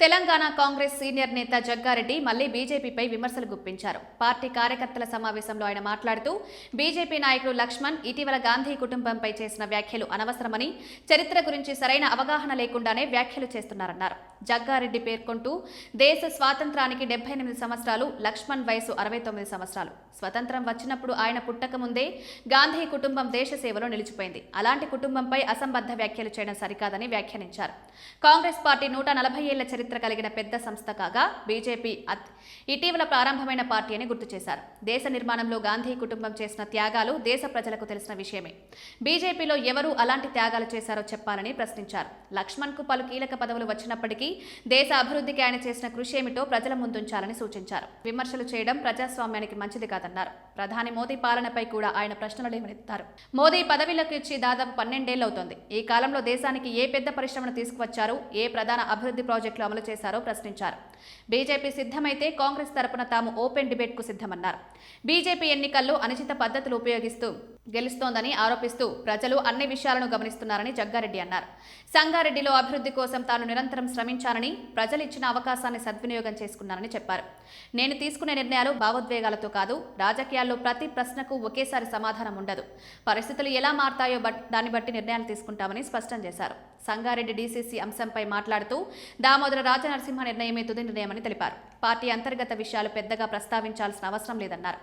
Telangana Congress senior నేత జగ్గారెడ్డి మళ్ళీ బీజేపీపై విమర్శలు గుప్పించారు. పార్టీ కార్యకర్తల సమావేశంలో ఆయన మాట్లాడుతూ బీజేపీ నాయకుడు లక్ష్మణ్ ఇటీవల గాంధీ కుటుంబంపై చేసిన వ్యాఖ్యలు అనవసరమని చరిత్ర గురించి సరైన అవగాహన లేకుండానే వ్యాఖ్యలు చేస్తున్నారన్నారు. జగ్గారెడ్డి పేర్కొంటూ దేశ స్వాతంత్రానికి డెబ్బై ఎనిమిది సంవత్సరాలు లక్ష్మణ్ వయసు అరవై తొమ్మిది సంవత్సరాలు. స్వతంత్రం వచ్చినప్పుడు ఆయన పుట్టక ముందే గాంధీ కుటుంబం దేశ సేవలో నిలిచిపోయింది. అలాంటి కుటుంబంపై అసంబద్ధ వ్యాఖ్యలు చేయడం సరికాదని వ్యాఖ్యానించారు. కాంగ్రెస్ పార్టీ నూట నలభై ఏళ్ళ చరిత్ర కలిగిన పెద్ద సంస్థ కాగా బీజేపీ ఇటీవల ప్రారంభమైన పార్టీ అని గుర్తు చేశారు. దేశ నిర్మాణంలో గాంధీ కుటుంబం చేసిన త్యాగాలు దేశ ప్రజలకు తెలిసిన విషయమే. బీజేపీలో ఎవరు అలాంటి త్యాగాలు చేశారో చెప్పాలని ప్రశ్నించారు. లక్ష్మణ్కు పలు కీలక పదవులు వచ్చినప్పటికీ దేశ అభివృద్ధికి ఆయన చేసిన కృషి ఏమిటో ప్రజల ముందుంచాలని సూచించారు. విమర్శలు చేయడం ప్రజాస్వామ్యానికి మంచిది కాదన్నారు. ప్రధాని మోదీ పాలనపై కూడా ఆయన ప్రశ్నలు లేవనెత్తారు. మోదీ పదవిలోకి ఇచ్చి దాదాపు పన్నెండేళ్ళవుతోంది ఈ కాలంలో దేశానికి ఏ పెద్ద పరిశ్రమను తీసుకువచ్చారు ఏ ప్రధాన అభివృద్ధి ప్రాజెక్టులు అమలు చేశారో ప్రశ్నించారు. బీజేపీ సిద్ధమైతే కాంగ్రెస్ తరపున తాము ఓపెన్ డిబేట్కు సిద్ధమన్నారు. బీజేపీ ఎన్నికల్లో అనుచిత పద్ధతులు ఉపయోగిస్తూ గెలుస్తోందని ఆరోపిస్తూ ప్రజలు అన్ని విషయాలను గమనిస్తున్నారని జగ్గారెడ్డి అన్నారు. సంగారెడ్డిలో అభివృద్ధి కోసం తాను నిరంతరం శ్రమించానని ప్రజలు ఇచ్చిన అవకాశాన్ని సద్వినియోగం చేసుకున్నారని చెప్పారు. నేను తీసుకునే నిర్ణయాలు భావోద్వేగాలతో కాదు రాజకీయాల్లో ప్రతి ప్రశ్నకు ఒకేసారి సమాధానం ఉండదు. పరిస్థితులు ఎలా మారతాయో బట్ దాన్ని బట్టి నిర్ణయాలు తీసుకుంటామని స్పష్టం చేశారు. సంగారెడ్డి డీసీసీ అంశంపై మాట్లాడుతూ దామోదర రాజనరసింహ నిర్ణయమే తుది నిర్ణయమని తెలిపారు. పార్టీ అంతర్గత విషయాలు పెద్దగా ప్రస్తావించాల్సిన అవసరం లేదన్నారు.